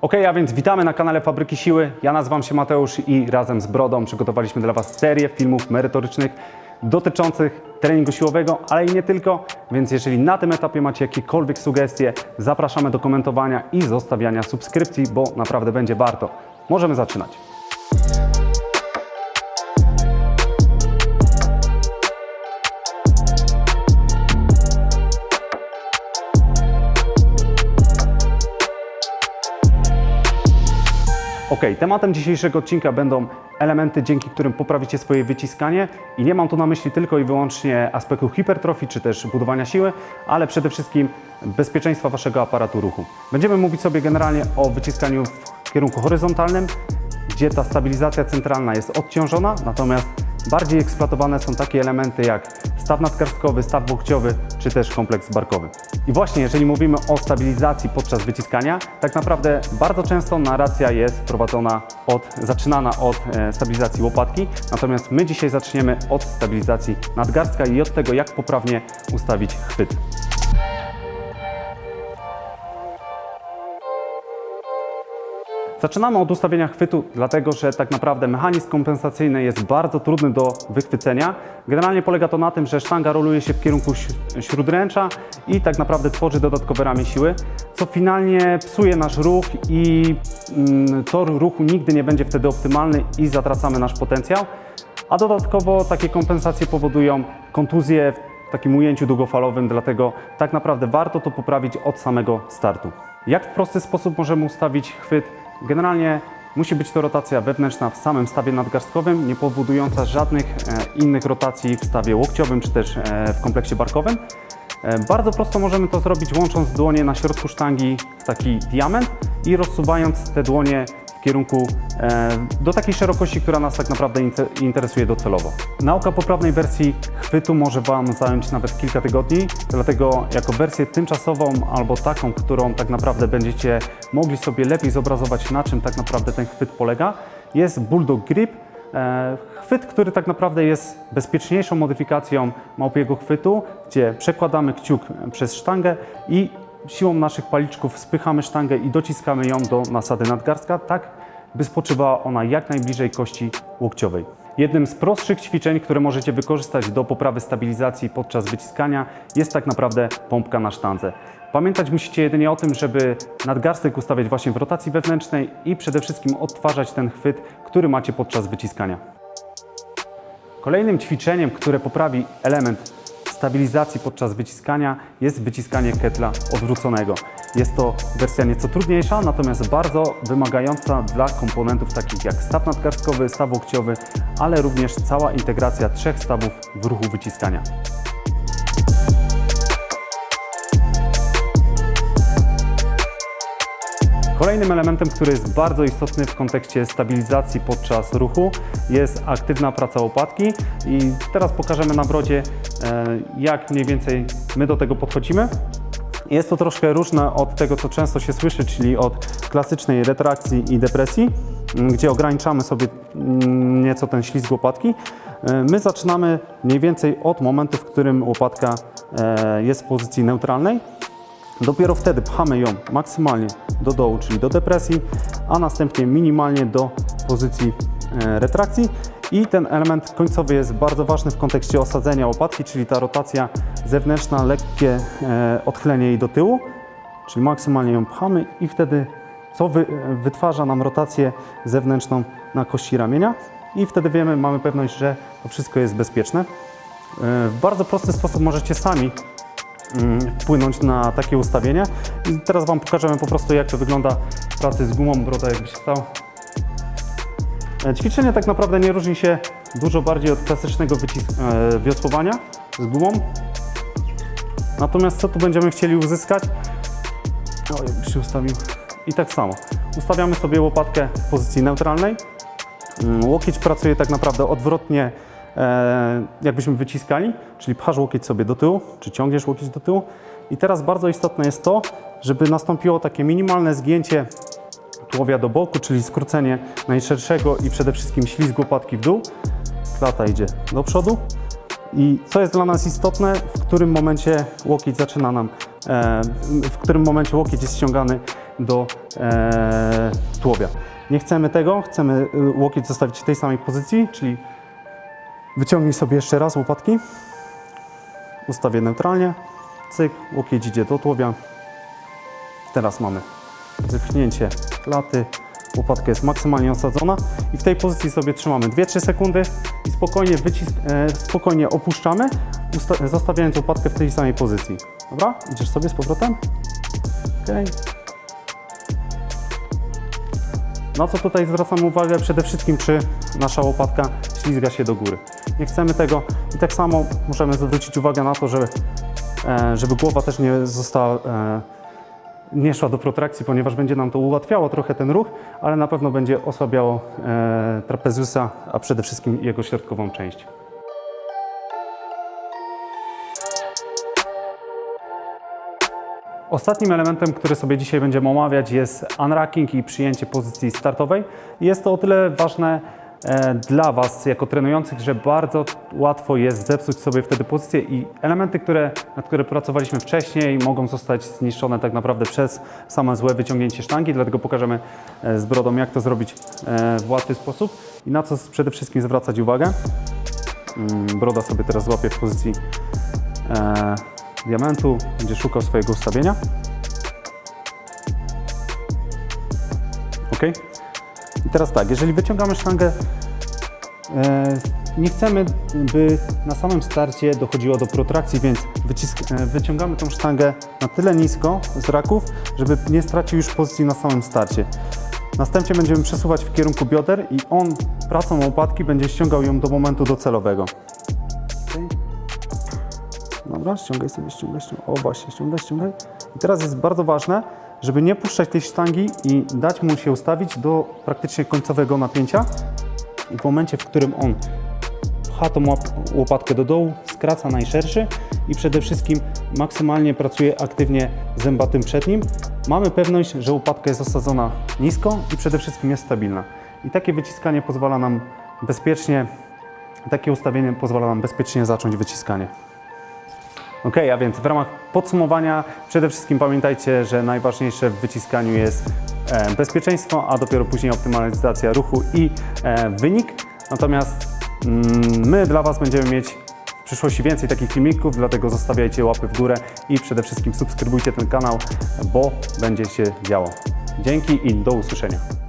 Ok, a więc witamy na kanale Fabryki Siły. Ja nazywam się Mateusz i razem z Brodą przygotowaliśmy dla Was serię filmów merytorycznych dotyczących treningu siłowego, ale i nie tylko. Więc jeżeli na tym etapie macie jakiekolwiek sugestie, zapraszamy do komentowania i zostawiania subskrypcji, bo naprawdę będzie warto. Możemy zaczynać. Ok, tematem dzisiejszego odcinka będą elementy, dzięki którym poprawicie swoje wyciskanie i nie mam tu na myśli tylko i wyłącznie aspektu hipertrofii czy też budowania siły, ale przede wszystkim bezpieczeństwa Waszego aparatu ruchu. Będziemy mówić sobie generalnie o wyciskaniu w kierunku horyzontalnym, gdzie ta stabilizacja centralna jest odciążona, natomiast bardziej eksploatowane są takie elementy jak staw nadkarstkowy, staw łokciowy czy też kompleks barkowy. I właśnie jeżeli mówimy o stabilizacji podczas wyciskania, tak naprawdę bardzo często narracja jest prowadzona od, zaczynana od e, stabilizacji łopatki, natomiast my dzisiaj zaczniemy od stabilizacji nadgarstka i od tego, jak poprawnie ustawić chwyt. Zaczynamy od ustawienia chwytu, dlatego że tak naprawdę mechanizm kompensacyjny jest bardzo trudny do wychwycenia. Generalnie polega to na tym, że sztanga roluje się w kierunku śródręcza i tak naprawdę tworzy dodatkowe ramię siły, co finalnie psuje nasz ruch i mm, tor ruchu nigdy nie będzie wtedy optymalny i zatracamy nasz potencjał. A dodatkowo takie kompensacje powodują kontuzje w takim ujęciu długofalowym, dlatego tak naprawdę warto to poprawić od samego startu. Jak w prosty sposób możemy ustawić chwyt? Generalnie musi być to rotacja wewnętrzna w samym stawie nadgarstkowym, nie powodująca żadnych e, innych rotacji w stawie łokciowym czy też e, w kompleksie barkowym. E, Bardzo prosto możemy to zrobić łącząc dłonie na środku sztangi w taki diament i rozsuwając te dłonie kierunku e, do takiej szerokości, która nas tak naprawdę inter- interesuje docelowo. Nauka poprawnej wersji chwytu może Wam zająć nawet kilka tygodni, dlatego jako wersję tymczasową albo taką, którą tak naprawdę będziecie mogli sobie lepiej zobrazować, na czym tak naprawdę ten chwyt polega, jest Bulldog Grip. E, Chwyt, który tak naprawdę jest bezpieczniejszą modyfikacją małpiego chwytu, gdzie przekładamy kciuk przez sztangę i siłą naszych paliczków spychamy sztangę i dociskamy ją do nasady nadgarstka, tak by spoczywała ona jak najbliżej kości łokciowej. Jednym z prostszych ćwiczeń, które możecie wykorzystać do poprawy stabilizacji podczas wyciskania jest tak naprawdę pompka na sztandze. Pamiętać musicie jedynie o tym, żeby nadgarstek ustawiać właśnie w rotacji wewnętrznej i przede wszystkim odtwarzać ten chwyt, który macie podczas wyciskania. Kolejnym ćwiczeniem, które poprawi element stabilizacji podczas wyciskania jest wyciskanie ketla odwróconego. Jest to wersja nieco trudniejsza, natomiast bardzo wymagająca dla komponentów takich jak staw nadgarstkowy, staw łokciowy, ale również cała integracja trzech stawów w ruchu wyciskania. Kolejnym elementem, który jest bardzo istotny w kontekście stabilizacji podczas ruchu jest aktywna praca łopatki i teraz pokażemy na brodzie, jak mniej więcej my do tego podchodzimy. Jest to troszkę różne od tego, co często się słyszy, czyli od klasycznej retrakcji i depresji, m, gdzie ograniczamy sobie mm, nieco ten ślizg łopatki. E, My zaczynamy mniej więcej od momentu, w którym łopatka e, jest w pozycji neutralnej. Dopiero wtedy pchamy ją maksymalnie do dołu, czyli do depresji, a następnie minimalnie do pozycji e, retrakcji. I ten element końcowy jest bardzo ważny w kontekście osadzenia łopatki, czyli ta rotacja zewnętrzna, lekkie e, odchylenie jej do tyłu, czyli maksymalnie ją pchamy i wtedy co wy, wytwarza nam rotację zewnętrzną na kości ramienia i wtedy wiemy, mamy pewność, że to wszystko jest bezpieczne. E, W bardzo prosty sposób możecie sami mm, wpłynąć na takie ustawienie. I teraz Wam pokażemy po prostu, jak to wygląda w pracy z gumą. Broda jakbyś stał. E, Ćwiczenie tak naprawdę nie różni się dużo bardziej od klasycznego e, wiosłowania z gumą. Natomiast co tu będziemy chcieli uzyskać? O, jakbyś się ustawił. I tak samo. Ustawiamy sobie łopatkę w pozycji neutralnej. Mm, Łokieć pracuje tak naprawdę odwrotnie, e, jakbyśmy wyciskali, czyli pchasz łokieć sobie do tyłu, czy ciągniesz łokieć do tyłu. I teraz bardzo istotne jest to, żeby nastąpiło takie minimalne zgięcie tułowia do boku, czyli skrócenie najszerszego i przede wszystkim ślizg łopatki w dół. Klata idzie do przodu. I co jest dla nas istotne, w którym momencie łokieć zaczyna nam, e, w którym momencie łokieć jest ściągany do e, tułowia. Nie chcemy tego, chcemy y, łokieć zostawić w tej samej pozycji, czyli wyciągnij sobie jeszcze raz łopatki, ustawię neutralnie, cyk, łokieć idzie do tułowia. Teraz mamy wypchnięcie klaty, łopatka jest maksymalnie osadzona i w tej pozycji sobie trzymamy 2-3 sekundy i spokojnie, wycisk, e, spokojnie opuszczamy, zostawiając łopatkę w tej samej pozycji. Dobra? Idziesz sobie z powrotem? Okej. Na co tutaj zwracamy uwagę? Przede wszystkim, czy nasza łopatka ślizga się do góry. Nie chcemy tego i tak samo możemy zwrócić uwagę na to, żeby, e, żeby głowa też nie została, e, nie szła do protrakcji, ponieważ będzie nam to ułatwiało trochę ten ruch, ale na pewno będzie osłabiało e, trapeziusa, a przede wszystkim jego środkową część. Ostatnim elementem, który sobie dzisiaj będziemy omawiać jest unracking i przyjęcie pozycji startowej. Jest to o tyle ważne dla Was jako trenujących, że bardzo łatwo jest zepsuć sobie wtedy pozycję i elementy, które, nad które pracowaliśmy wcześniej mogą zostać zniszczone tak naprawdę przez same złe wyciągnięcie sztangi, dlatego pokażemy e, z brodą jak to zrobić e, w łatwy sposób i na co przede wszystkim zwracać uwagę. Mm, Broda sobie teraz złapie w pozycji e, diamentu, będzie szukał swojego ustawienia. Ok. I teraz tak, jeżeli wyciągamy sztangę, e, nie chcemy, by na samym starcie dochodziło do protrakcji, więc e, wyciągamy tą sztangę na tyle nisko z raków, żeby nie stracił już pozycji na samym starcie. Następnie będziemy przesuwać w kierunku bioder i on pracą łopatki będzie ściągał ją do momentu docelowego. Dobra, ściągaj sobie, ściągaj, ściągaj. O właśnie, ściągaj, ściągaj. I teraz jest bardzo ważne, żeby nie puszczać tej sztangi i dać mu się ustawić do praktycznie końcowego napięcia. I w momencie, w którym on pcha tą łopatkę do dołu, skraca najszerszy i przede wszystkim maksymalnie pracuje aktywnie zębatym przednim, mamy pewność, że łopatka jest osadzona nisko i przede wszystkim jest stabilna. I takie wyciskanie pozwala nam bezpiecznie, takie ustawienie pozwala nam bezpiecznie zacząć wyciskanie. Ok, a więc w ramach podsumowania przede wszystkim pamiętajcie, że najważniejsze w wyciskaniu jest e, bezpieczeństwo, a dopiero później optymalizacja ruchu i e, wynik. Natomiast mm, my dla Was będziemy mieć w przyszłości więcej takich filmików, dlatego zostawiajcie łapy w górę i przede wszystkim subskrybujcie ten kanał, bo będzie się działo. Dzięki i do usłyszenia.